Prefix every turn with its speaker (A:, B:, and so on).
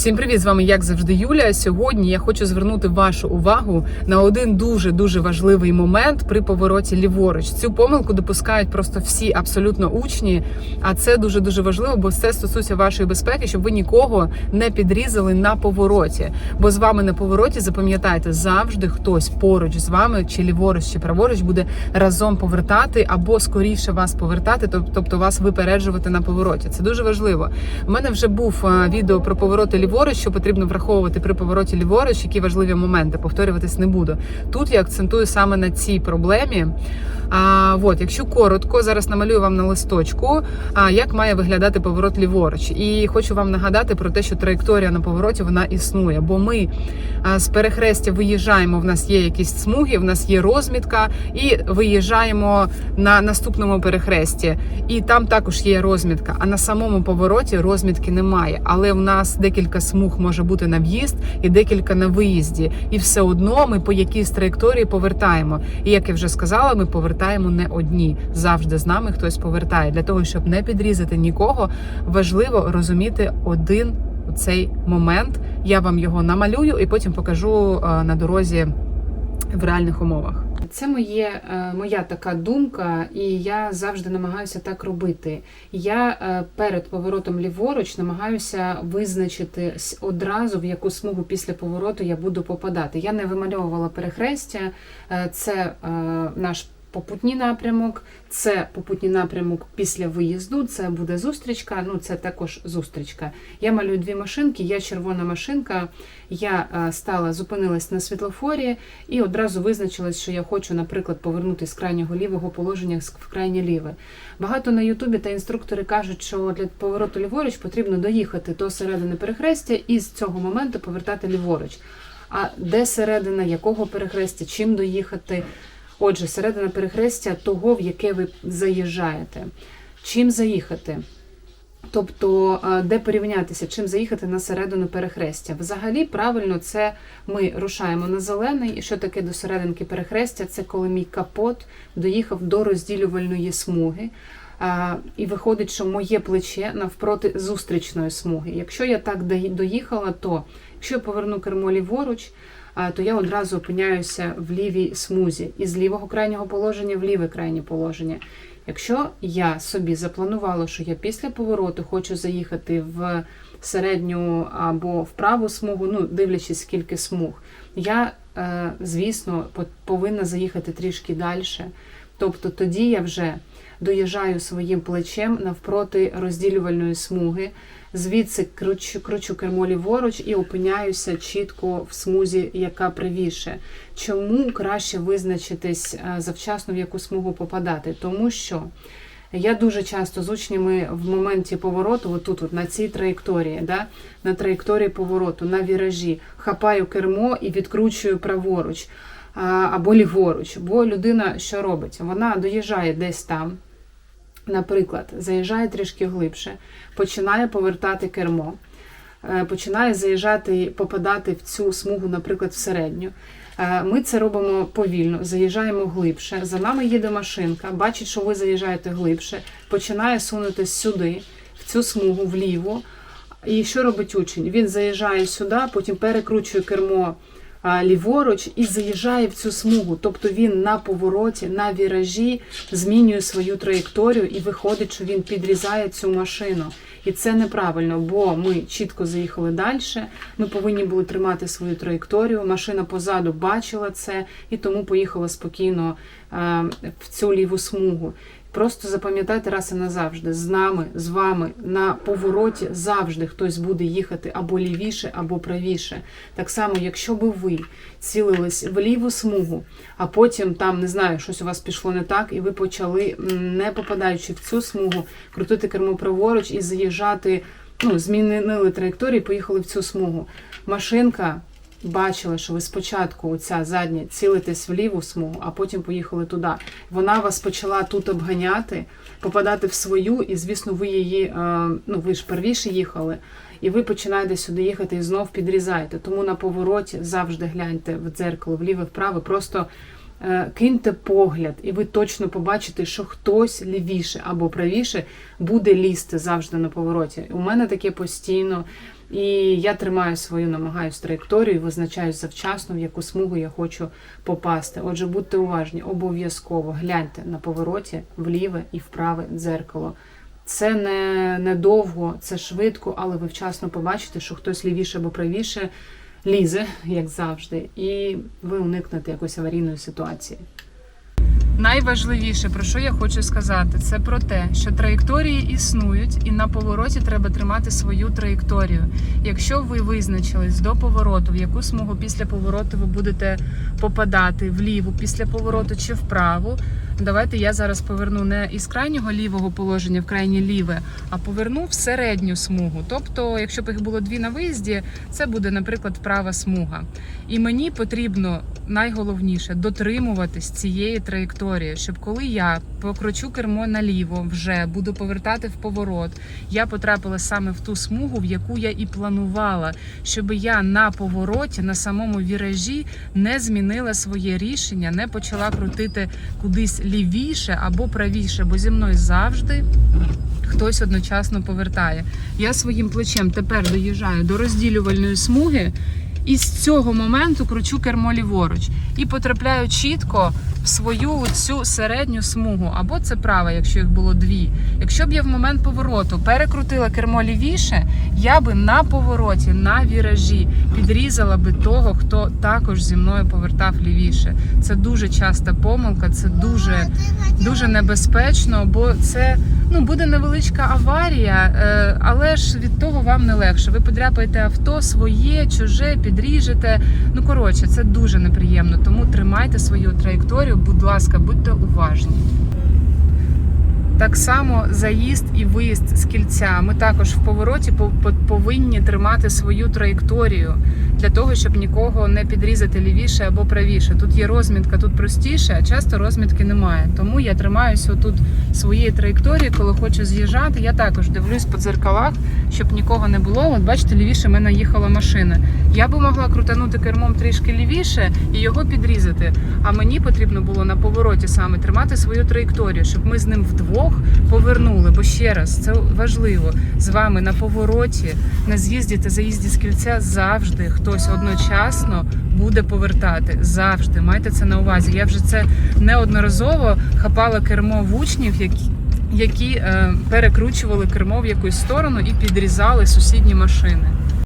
A: Всім привіт! З вами як завжди Юля. Сьогодні я хочу звернути вашу увагу на один дуже дуже важливий момент при повороті ліворуч. Цю помилку допускають просто всі абсолютно учні. А це дуже дуже важливо, бо це стосується вашої безпеки, щоб ви нікого не підрізали на повороті. Бо з вами на повороті запам'ятайте, завжди хтось поруч з вами, чи ліворуч, чи праворуч буде разом повертати або скоріше вас повертати, тобто вас випереджувати на повороті. Це дуже важливо. У мене вже був е, відео про повороти ліворуч, що потрібно враховувати при повороті ліворуч, які важливі моменти. Повторюватись не буду. Тут я акцентую саме на цій проблемі. А, от, якщо коротко, зараз намалюю вам на листочку, а, як має виглядати поворот ліворуч. І хочу вам нагадати про те, що траєкторія на повороті вона існує. Бо ми а, з перехрестя виїжджаємо, в нас є якісь смуги, в нас є розмітка, і виїжджаємо на наступному перехресті. І там також є розмітка. А на самому повороті розмітки немає. Але в нас декілька смуг може бути на в'їзд і декілька на виїзді. І все одно ми по якійсь траєкторії повертаємо. І як я вже сказала, ми повертаємо не одні. Завжди з нами хтось повертає. Для того, щоб не підрізати нікого, важливо розуміти один цей момент. Я вам його намалюю і потім покажу е, на дорозі в реальних умовах. Це моє, е, моя така думка, і я завжди намагаюся так робити. Я е, перед поворотом ліворуч намагаюся визначити одразу, в яку смугу після повороту я буду попадати. Я не вимальовувала перехрестя, Е, це наш попутній напрямок, це попутній напрямок після виїзду, це буде зустрічка, ну це також зустрічка. Я малюю дві машинки, я червона машинка. Я е, стала, зупинилась на світлофорі і одразу визначилась, що я хочу, наприклад, повернути з крайнього лівого положення в крайнє ліве. Багато на Ютубі та інструктори кажуть, що для повороту ліворуч потрібно доїхати до середини перехрестя і з цього моменту повертати ліворуч. А де середина, якого перехрестя, чим доїхати? Отже, середина перехрестя того, в яке ви заїжджаєте. Чим заїхати? Тобто, е, де порівнятися, чим заїхати на середину перехрестя. Взагалі, правильно, це ми рушаємо на зелений. І що таке до серединки перехрестя? Це коли мій капот доїхав до розділювальної смуги. І виходить, що моє плече навпроти зустрічної смуги. Якщо я так доїхала, то якщо я поверну кермо ліворуч, то я одразу опиняюся в лівій смузі і з лівого крайнього положення в ліве крайнє положення. Якщо я собі запланувала, що я після повороту хочу заїхати в середню або в праву смугу, ну дивлячись скільки смуг, я, е, звісно, повинна заїхати трішки далі. Тобто тоді я вже доїжджаю своїм плечем навпроти розділювальної смуги, звідси кручу, кручу кермо ліворуч і опиняюся чітко в смузі, яка правіше. Чому краще визначитись е, завчасно, в яку смугу попадати? Тому що я дуже часто з учнями в моменті повороту, отут, от на цій траєкторії, да, на траєкторії повороту, на віражі, хапаю кермо і відкручую праворуч або ліворуч. Бо людина що робить? Вона доїжджає десь там, наприклад, заїжджає трішки глибше, починає повертати кермо, е, починає заїжджати, попадати в цю смугу, наприклад, в середню. Е, Ми це робимо повільно, заїжджаємо глибше. За нами їде машинка, бачить, що ви заїжджаєте глибше, починає сунутись сюди, в цю смугу вліво. І що робить учень? Він заїжджає сюди, потім перекручує кермо ліворуч і заїжджає в цю смугу. Тобто він на повороті, на віражі змінює свою траєкторію і виходить, що він підрізає цю машину. І це неправильно, бо ми чітко заїхали далі. Ми повинні були тримати свою траєкторію. Машина позаду бачила це і тому поїхала спокійно е, в цю ліву смугу. Просто запам'ятайте раз і назавжди, з нами, з вами на повороті завжди хтось буде їхати або лівіше, або правіше. Так само, якщо би ви цілились в ліву смугу, а потім там не знаю, щось у вас пішло не так, і ви почали, не попадаючи в цю смугу, крутити кермо праворуч і заїжджати. Ну, змінили траєкторію, поїхали в цю смугу. Машинка бачила, що ви спочатку оця задня цілитесь в ліву смугу, а потім поїхали туди. Вона вас почала тут обганяти, попадати в свою, і звісно, ви її, е, ну ви ж первіше їхали, і ви починаєте сюди їхати і знов підрізаєте. Тому на повороті завжди гляньте в дзеркало, вліве, вправо, просто. е, Киньте погляд, і ви точно побачите, що хтось лівіше або правіше буде лізти завжди на повороті. У мене таке постійно. І я тримаю свою, намагаюсь траєкторію, визначаюсь завчасно, в яку смугу я хочу попасти. Отже, будьте уважні, обов'язково гляньте на повороті вліве і вправе дзеркало. Це не, не довго, це швидко, але ви вчасно побачите, що хтось лівіше або правіше лізе, як завжди, і ви уникнете якоїсь аварійної ситуації. Найважливіше, про що я хочу сказати, це про те, що траєкторії існують, і на повороті треба тримати свою траєкторію. Якщо ви визначились до повороту, в яку смугу після повороту ви будете попадати вліву після повороту чи вправу. Давайте я зараз поверну не із крайнього лівого положення в крайнє ліве, а поверну в середню смугу. Тобто, якщо б їх було дві на виїзді, це буде, наприклад, права смуга. І мені потрібно найголовніше дотримуватись цієї траєкторії, щоб коли я покручу кермо наліво, вже буду повертати в поворот, я потрапила саме в ту смугу, в яку я і планувала, щоб я на повороті, на самому віражі не змінила своє рішення, не почала крутити кудись лівіше або правіше, бо зі мною завжди. Хтось одночасно повертає. Я своїм плечем тепер доїжджаю до розділювальної смуги, і з цього моменту кручу кермо ліворуч і потрапляю чітко в свою цю середню смугу, або це права, якщо їх було дві. Якщо б я в момент повороту перекрутила кермо лівіше, я би на повороті, на віражі підрізала би того, хто також зі мною повертав лівіше. Це дуже часта помилка, це дуже, дуже небезпечно, бо це ну буде невеличка аварія, е, але ж від того вам не легше. Ви подряпаєте авто своє, чуже, підріжете. Ну коротше, це дуже неприємно. Тому тримайте свою траєкторію, будь ласка, будьте уважні. Так само заїзд і виїзд з кільця. Ми також в повороті пов- пов- повинні тримати свою траєкторію для того, щоб нікого не підрізати лівіше або правіше. Тут є розмітка, тут простіше, а часто розмітки немає. Тому я тримаюся тут своєї траєкторії, коли хочу з'їжджати. Я також дивлюсь по дзеркалах, щоб нікого не було. От бачите, лівіше мене їхала машина. Я би могла крутанути кермом трішки лівіше і його підрізати. А мені потрібно було на повороті саме тримати свою траєкторію, щоб ми з ним вдвох повернули. Бо ще раз це важливо з вами на повороті, на з'їзді та заїзді з кільця завжди хтось одночасно буде повертати. Завжди майте це на увазі. Я вже це неодноразово хапала кермо в учнів, які. Які е, перекручували кермо в якусь сторону і підрізали сусідні машини.